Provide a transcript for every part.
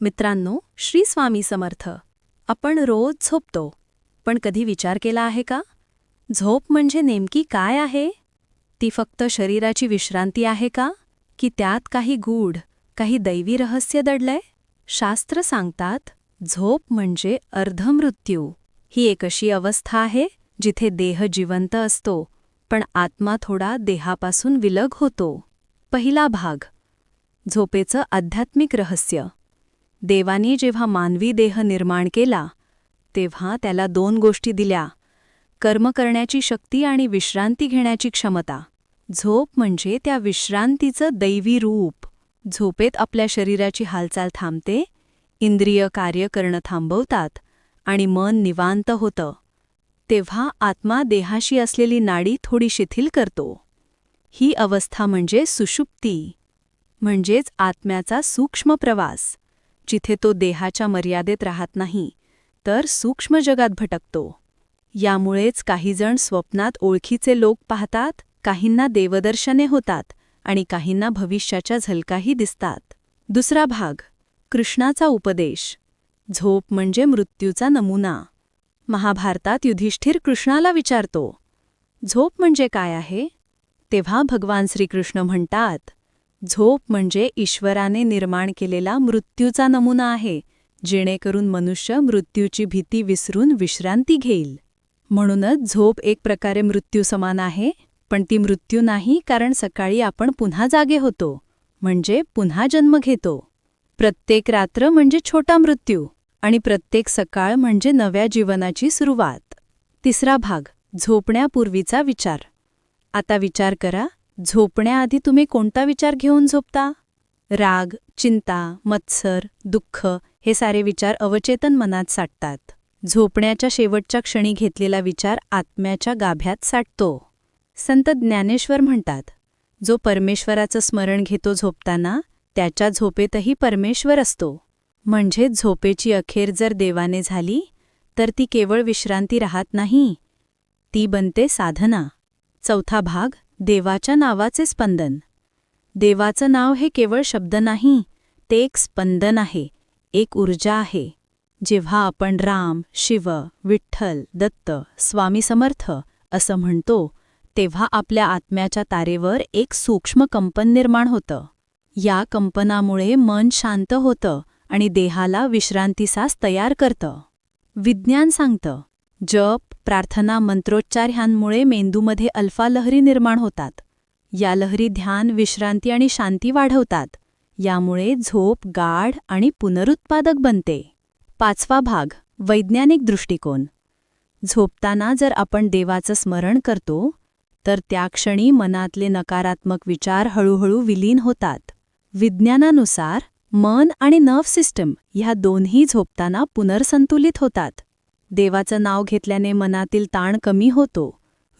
मित्रांनो श्री स्वामी समर्थ. आपण रोज झोपतो. पण कधी विचार केला आहे का? झोप म्हणजे नेमकी काय आहे? ती फक्त शरीराची विश्रांती आहे का? की त्यात काही गूढ काही दैवी रहस्य दडलंय? शास्त्र सांगतात झोप म्हणजे अर्धमृत्यू. ही एक अशी अवस्था आहे जिथे देह जिवंत असतो पण आत्मा थोडा देहापासून विलग होतो. पहिला भाग. झोपेचं आध्यात्मिक रहस्य. देवाने जेव्हा मानवी देह निर्माण केला तेव्हा त्याला दोन गोष्टी दिल्या कर्म करण्याची शक्ती आणि विश्रांती घेण्याची क्षमता. झोप म्हणजे त्या विश्रांतीचं दैवी रूप. झोपेत आपल्या शरीराची हालचाल थांबते इंद्रिय कार्य करणं थांबवतात आणि मन निवांत होतं. तेव्हा आत्मा देहाशी असलेली नाडी थोडी शिथिल करतो. ही अवस्था म्हणजे सुषुप्ती म्हणजेच आत्म्याचा सूक्ष्म प्रवास. जिथे तो देहाच्या मर्यादेत राहत नाही तर सूक्ष्म जगात भटकतो. यामुळेच काहीजण स्वप्नात ओळखीचे लोक पाहतात काहींना देवदर्शने होतात आणि काहींना भविष्याच्या झलकाही दिसतात. दुसरा भाग कृष्णाचा उपदेश. झोप म्हणजे मृत्यूचा नमुना. महाभारतात युधिष्ठिर कृष्णाला विचारतो झोप म्हणजे काय आहे? तेव्हा भगवान श्रीकृष्ण म्हणतात झोप म्हणजे ईश्वराने निर्माण केलेला मृत्यूचा नमुना आहे जेणेकरून मनुष्य मृत्यूची भीती विसरून विश्रांती घेईल. म्हणूनच झोप एक प्रकारे मृत्यू समान आहे पण ती मृत्यू नाही कारण सकाळी आपण पुन्हा जागे होतो म्हणजे पुन्हा जन्म घेतो. प्रत्येक रात्र म्हणजे छोटा मृत्यू आणि प्रत्येक सकाळ म्हणजे नव्या जीवनाची सुरुवात. तिसरा भाग झोपण्यापूर्वीचा विचार. आता विचार करा झोपण्याआधी तुम्ही कोणता विचार घेऊन झोपता? राग चिंता मत्सर दुःख हे सारे विचार अवचेतन मनात साठतात. झोपण्याच्या शेवटच्या क्षणी घेतलेला विचार आत्म्याच्या गाभ्यात साठतो. संत ज्ञानेश्वर म्हणतात जो परमेश्वराचं स्मरण घेतो झोपताना त्याच्या झोपेतही परमेश्वर असतो. म्हणजे झोपेची अखेर जर देवाने झाली तर ती केवळ विश्रांती राहत नाही. ती बनते साधना. चौथा भाग देवाच्या नावाचे स्पंदन. देवाचं नाव हे केवळ शब्द नाही ते एक स्पंदन आहे एक ऊर्जा आहे. जेव्हा आपण राम शिव विठ्ठल दत्त स्वामी समर्थ असं म्हणतो तेव्हा आपल्या आत्म्याच्या तारेवर एक सूक्ष्म कंपन निर्माण होतं. या कंपनामुळे मन शांत होतं आणि देहाला विश्रांतीसास तयार करतं. विज्ञान सांगतं जप प्रार्थना मंत्रोच्चार ह्यांमुळे मेंदूमध्ये अल्फा लहरी निर्माण होतात. या लहरी ध्यान विश्रांती आणि शांती वाढवतात. यामुळे झोप गाढ आणि पुनरुत्पादक बनते. पाचवा भाग वैज्ञानिक दृष्टिकोन. झोपताना जर आपण देवाचं स्मरण करतो तर त्या क्षणी मनातले नकारात्मक विचार हळूहळू विलीन होतात. विज्ञानानुसार मन आणि नर्व्ह सिस्टम ह्या दोन्ही झोपताना पुनर्संतुलित होतात. देवाचं नाव घेतल्याने मनातील ताण कमी होतो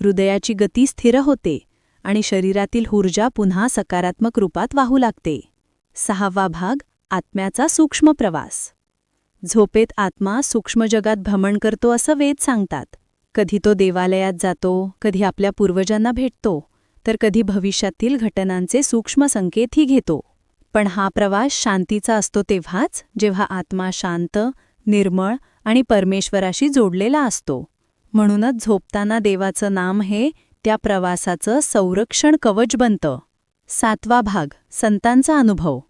हृदयाची गती स्थिर होते आणि शरीरातील ऊर्जा पुन्हा सकारात्मक रूपात वाहू लागते. सहावा भाग आत्म्याचा सूक्ष्म प्रवास. झोपेत आत्मा सूक्ष्म जगात भ्रमण करतो असं वेद सांगतात. कधी तो देवालयात जातो कधी आपल्या पूर्वजांना भेटतो तर कधी भविष्यातील घटनांचे सूक्ष्म संकेतही घेतो. पण हा प्रवास शांतीचा असतो तेव्हाच जेव्हा आत्मा शांत निर्मळ आणि परमेश्वराशी जोडलेला असतो. म्हणूनच झोपताना देवाचं नाम हे त्या प्रवासाचं संरक्षण कवच बनतं. सातवा भाग संतांचा अनुभव.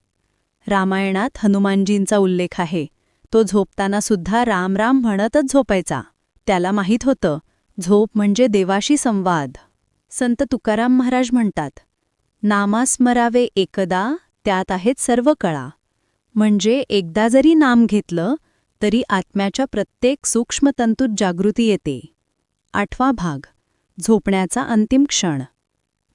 रामायणात हनुमानजींचा उल्लेख आहे. तो झोपताना सुद्धा रामराम म्हणतच झोपायचा. त्याला माहीत होतं झोप म्हणजे देवाशी संवाद. संत तुकाराम महाराज म्हणतात नामास्मरावे एकदा त्यात आहेत सर्व कळा. म्हणजे एकदा जरी नाम घेतलं तरी आत्म्याच्या प्रत्येक सूक्ष्मतंतूत जागृती येते. आठवा भाग झोपण्याचा अंतिम क्षण.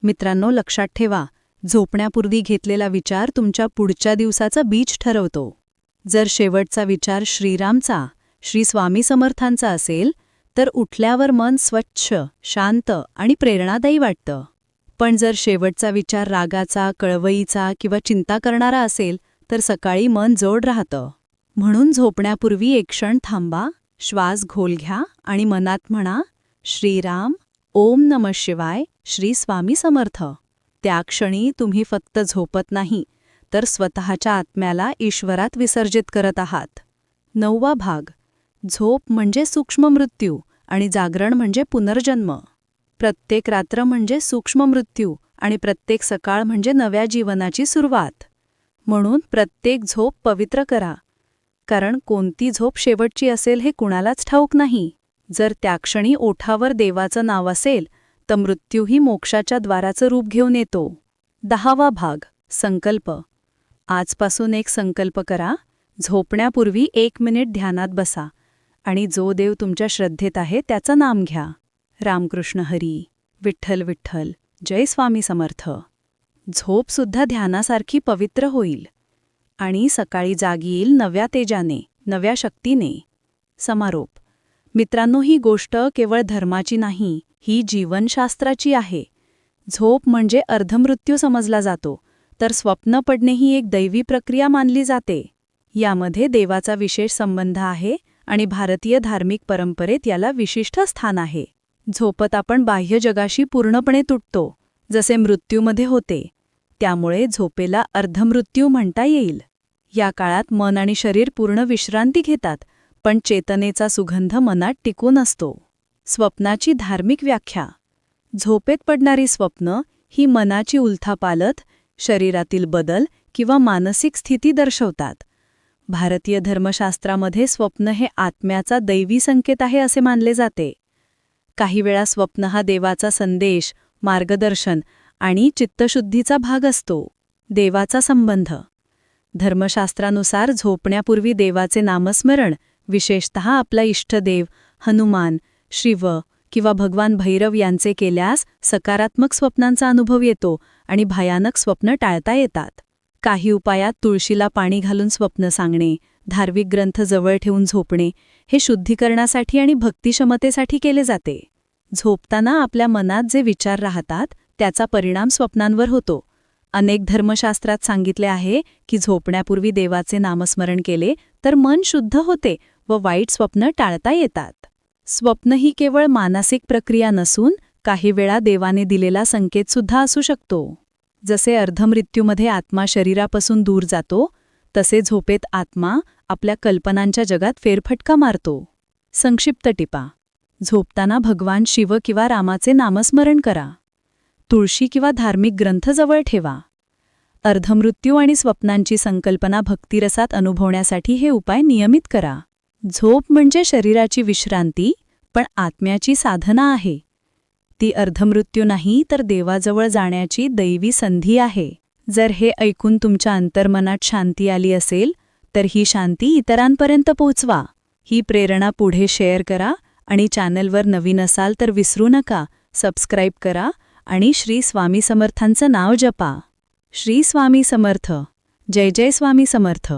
मित्रांनो लक्षात ठेवा झोपण्यापूर्वी घेतलेला विचार तुमच्या पुढच्या दिवसाचा बीज ठरवतो. जर शेवटचा विचार श्रीरामचा श्री स्वामी समर्थांचा असेल तर उठल्यावर मन स्वच्छ शांत आणि प्रेरणादायी वाटतं. पण जर शेवटचा विचार रागाचा कळवईचा किंवा चिंता करणारा असेल तर सकाळी मन जोड राहतं. म्हणून झोपण्यापूर्वी एक क्षण थांबा श्वास घोल घ्या आणि मनात म्हणा श्रीराम ओम नम शिवाय श्री स्वामी समर्थ. त्या क्षणी तुम्ही फक्त झोपत नाही तर स्वतःच्या आत्म्याला ईश्वरात विसर्जित करत आहात. नववा भाग झोप म्हणजे सूक्ष्म मृत्यू आणि जागरण म्हणजे पुनर्जन्म. प्रत्येक रात्र म्हणजे सूक्ष्म मृत्यू आणि प्रत्येक सकाळ म्हणजे नव्या जीवनाची सुरुवात. म्हणून प्रत्येक झोप पवित्र करा. कारण कोणती झोप शेवटची असेल हे कुणालाच ठाऊक नाही. जर त्या क्षणी ओठावर देवाचं नाव असेल तर मृत्यूही मोक्षाच्या द्वाराचं रूप घेऊन येतो. दहावा भाग संकल्प. आजपासून एक संकल्प करा. झोपण्यापूर्वी एक मिनिट ध्यानात बसा आणि जो देव तुमच्या श्रद्धेत आहे त्याचं नाम घ्या. रामकृष्ण हरी. विठ्ठल विठ्ठल. जय स्वामी समर्थ. झोपसुद्धा ध्यानासारखी पवित्र होईल. आणि सकाळी जाग येईल नव्या तेजाने नव्या शक्तीने. समारोप. मित्रांनो ही गोष्ट केवळ धर्माची नाही ही जीवनशास्त्राची आहे. झोप म्हणजे अर्धमृत्यू समजला जातो तर स्वप्न पडणे ही एक दैवी प्रक्रिया मानली जाते. यामध्ये देवाचा विशेष संबंध आहे आणि भारतीय धार्मिक परंपरेत याला विशिष्ट स्थान आहे. झोपत आपण बाह्य जगाशी पूर्णपणे तुटतो जसे मृत्यूमध्ये होते. त्यामुळे झोपेला अर्धमृत्यू म्हणता येईल. या काळात मन आणि शरीर पूर्ण विश्रांती घेतात पण चेतनेचा सुगंध मनात टिकून असतो स्वप्नाची धार्मिक व्याख्या. झोपेत पडणारी स्वप्न ही मनाची उलथापालत शरीरातील बदल किंवा मानसिक स्थिती दर्शवतात. भारतीय धर्मशास्त्रामध्ये स्वप्न हे आत्म्याचा दैवी संकेत आहे असे मानले जाते. काही वेळा स्वप्न हा देवाचा संदेश मार्गदर्शन आणि चित्तशुद्धीचा भाग असतो. देवाचा संबंध. धर्मशास्त्रानुसार झोपण्यापूर्वी देवाचे नामस्मरण विशेषत आपला इष्टदेव हनुमान शिव किंवा भगवान भैरव यांचे केल्यास सकारात्मक स्वप्नांचा अनुभव येतो आणि भयानक स्वप्न टाळता येतात. काही उपायात तुळशीला पाणी घालून स्वप्न सांगणे धार्मिक ग्रंथ जवळ ठेवून झोपणे हे शुद्धीकरणासाठी आणि भक्तिक्षमतेसाठी केले जाते. झोपताना आपल्या मनात जे विचार राहतात त्याचा परिणाम स्वप्नांवर होतो. अनेक धर्मशास्त्रात सांगितले आहे की झोपण्यापूर्वी देवाचे नामस्मरण केले तर मन शुद्ध होते व वाईट स्वप्न टाळता येतात. स्वप्न ही केवळ मानसिक प्रक्रिया नसून काही वेळा देवाने दिलेला संकेतसुद्धा असू शकतो. जसे अर्धमृत्यूमध्ये आत्मा शरीरापासून दूर जातो तसे झोपेत आत्मा आपल्या कल्पनांच्या जगात फेरफटका मारतो. संक्षिप्त टिपा. झोपताना भगवान शिव किंवा रामाचे नामस्मरण करा. तुळशी किंवा धार्मिक ग्रंथ जवळ ठेवा. अर्धमृत्यू आणि स्वप्नांची संकल्पना भक्तिरसात अनुभवण्यासाठी हे उपाय नियमित करा. झोप म्हणजे शरीराची विश्रांती पण आत्म्याची साधना आहे. ती अर्धमृत्यू नाही तर देवाजवळ जाण्याची दैवी संधी आहे. जर हे ऐकून तुमच्या अंतर्मनात शांती आली असेल तर ही शांती इतरांपर्यंत पोचवा ही प्रेरणा पुढे शेअर करा आणि चॅनलवर नवीन असाल तर विसरू नका. सबस्क्राईब करा आणि श्री स्वामी समर्थांचं नाव जपा. श्री स्वामी समर्थ. जय जय स्वामी समर्थ.